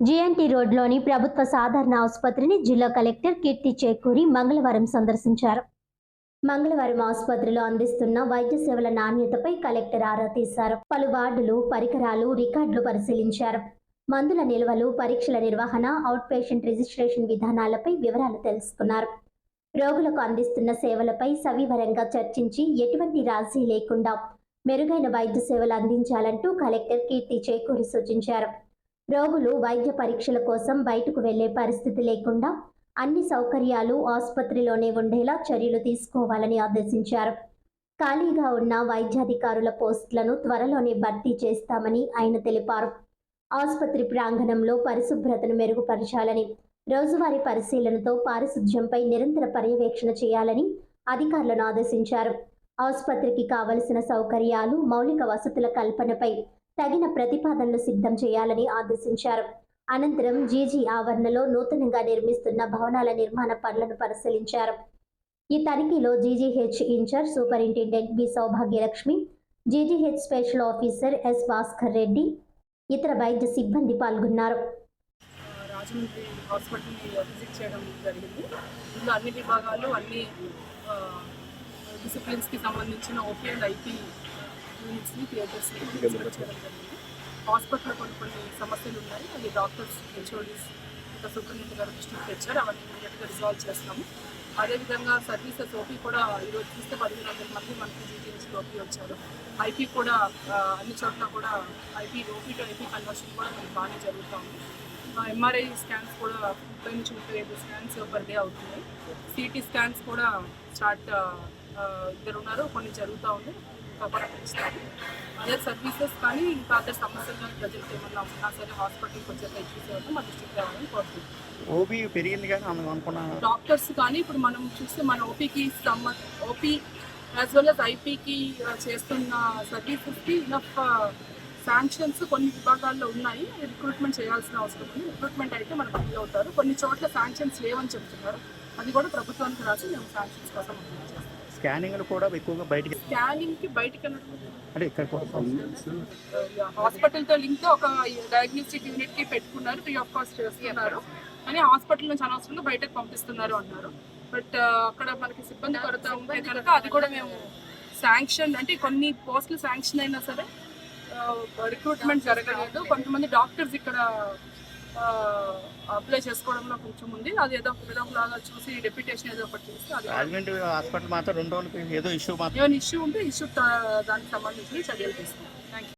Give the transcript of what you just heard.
GNT రోడ్లోని ప్రభుత్వ సాధారణ ఆసుపత్రిని జిల్లా కలెక్టర్ కీర్తి చేకూరి మంగళవారం సందర్శించారు. మంగళవారం ఆసుపత్రిలో అందిస్తున్న వైద్య సేవల నాణ్యతపై కలెక్టర్ ఆరా తీశారు. పలు వార్డులు పరికరాలు రికార్డులు పరిశీలించారు. మందుల నిల్వలు పరీక్షల నిర్వహణ అవుట్ పేషెంట్ రిజిస్ట్రేషన్ విధానాలపై వివరాలు తెలుసుకున్నారు. రోగులకు అందిస్తున్న సేవలపై సవివరంగా చర్చించి ఎటువంటి రాజీ లేకుండా మెరుగైన వైద్య సేవలు అందించాలంటూ కలెక్టర్ కీర్తి చేకూరి సూచించారు. రోగులు వైద్య పరీక్షల కోసం బయటకు వెళ్ళే పరిస్థితి లేకుండా అన్ని సౌకర్యాలు ఆసుపత్రిలోనే ఉండేలా చర్యలు తీసుకోవాలని ఆదేశించారు. ఖాళీగా ఉన్న వైద్యాధికారుల పోస్టులను త్వరలోనే భర్తీ చేస్తామని ఆయన తెలిపారు. ఆసుపత్రి ప్రాంగణంలో పరిశుభ్రతను మెరుగుపరచాలని రోజువారీ పరిశీలనతో పారిశుధ్యంపై నిరంతర పర్యవేక్షణ చేయాలని అధికారులను ఆదేశించారు. ఆసుపత్రికి కావలసిన సౌకర్యాలు మౌలిక వసతుల కల్పనపై తగిన ప్రతిపాదనలు సిద్ధం చేయాలని ఆదేశించారు. అనంతరం జీజీ ఆవరణలో నూతనంగా నిర్మిస్తున్న భవనాల నిర్మాణ పనులను పరిశీలించారు. ఈ తనిఖీలో GGH in-charge superintendent B Saubhagyalakshmi GGH special officer S Bhaskar Reddy ఇతర వైద్య సిబ్బంది పాల్గొన్నారు. రాజమండ్రి హాస్పిటల్ని విజిట్ చేయడం జరిగింది. ఇందులో అన్ని విభాగాలు అన్ని డిసిప్లిన్స్కి సంబంధించిన ఓపీ అండ్ ఐపీ యూనిట్స్ని థియేటర్స్ని హాస్పిటల్లో కొన్ని కొన్ని సమస్యలు ఉన్నాయి. అది డాక్టర్స్ హెచ్ఓడీస్ ఇంకా సూపరింటెండెంట్ గారు దృష్టికి తెచ్చారు. అవన్నీ ఇమీడియట్గా రిజాల్వ్ చేస్తాము. అదేవిధంగా సర్వీసెస్ ఓపీ కూడా ఈరోజు చూస్తే పదిహేను వందల మంది మనకి జీటీఎస్ ఓపీ వచ్చారు. ఐపీ కూడా అన్ని చోట్ల కూడా IP OP to IP conversion కూడా మనకి బాగానే జరుగుతూ ఉంది. ఎంఆర్ఐ స్కాన్స్ కూడా ముప్పై నుంచి ముప్పై ఐదు స్కాన్స్ పర్ డే అవుతున్నాయి. సిటీ స్కాన్స్ కూడా స్టార్ట్ ఇద్దరు ఉన్నారు. కొన్ని జరుగుతూ ఉంది అదే సర్వీసెస్ కానీ ఇంకా అదర్ సమస్యలు కానీ ప్రజలకు ఏమన్నా ఉన్నా సరే హాస్పిటల్కి వచ్చాక ఇష్యూస్ ఏమన్నా మన దృష్టికి రావాలని కోరుతున్నాం ఓబీ పెరిగింది కానీ అనుకున్నాను డాక్టర్స్ కానీ ఇప్పుడు మనం చూస్తే మన ఓపీకి సంబంధ ఓపీ యాజ్ వెల్ అస్ ఐపీకి చేస్తున్న సర్వీసెస్కి ఇనఫ్ శాంక్షన్స్ కొన్ని విభాగాల్లో ఉన్నాయి. రిక్రూట్మెంట్ చేయాల్సిన అవసరం ఉంది. రిక్రూట్మెంట్ అయితే మనకు ఫీల్ అవుతారు. కొన్ని చోట్ల శాంక్షన్స్ లేవని చెప్తున్నారు. అది కూడా ప్రభుత్వానికి రాసి మేము శాంక్షన్స్ కోసం స్కానింగ్లు కూడా ఎక్కువగా బయటికి స్కానింగ్కి బయటికి వెళ్ళడం అంటే ఇక్కడ కూడా హాస్పిటల్తో లింక్ ఒక డయాగ్నోస్టిక్ యూనిట్కి పెట్టుకున్నారు. ఫ్రీ ఆఫ్ కాస్ట్ చేస్తున్నారు. కానీ హాస్పిటల్ నుంచి అనవసరంగా బయటకు పంపిస్తున్నారు అన్నారు. బట్ అక్కడ మనకి సిబ్బంది కొరత ఉంటే కనుక అది కూడా మేము శాంక్షన్ అంటే కొన్ని పోస్టులు శాంక్షన్ అయినా సరే రిక్రూట్మెంట్ జరగలేదు. కొంతమంది డాక్టర్స్ ఇక్కడ అప్లై చేసుకోవడంలో కొంచెం ఉంది. అది ఏదో ఒక విధంలాగా చూసి డెప్యుటేషన్ ఏదో ఒకటి చేస్తే అది రాజమండ్రి హాస్పిటల్ మాత్రం రెండు రోజులకి ఏదో ఇష్యూ మాత్రం ఏమైనా ఇష్యూ ఉంటే ఇష్యూ దానికి సంబంధించి చర్యలు తీసుకుంటాం థ్యాంక్ యూ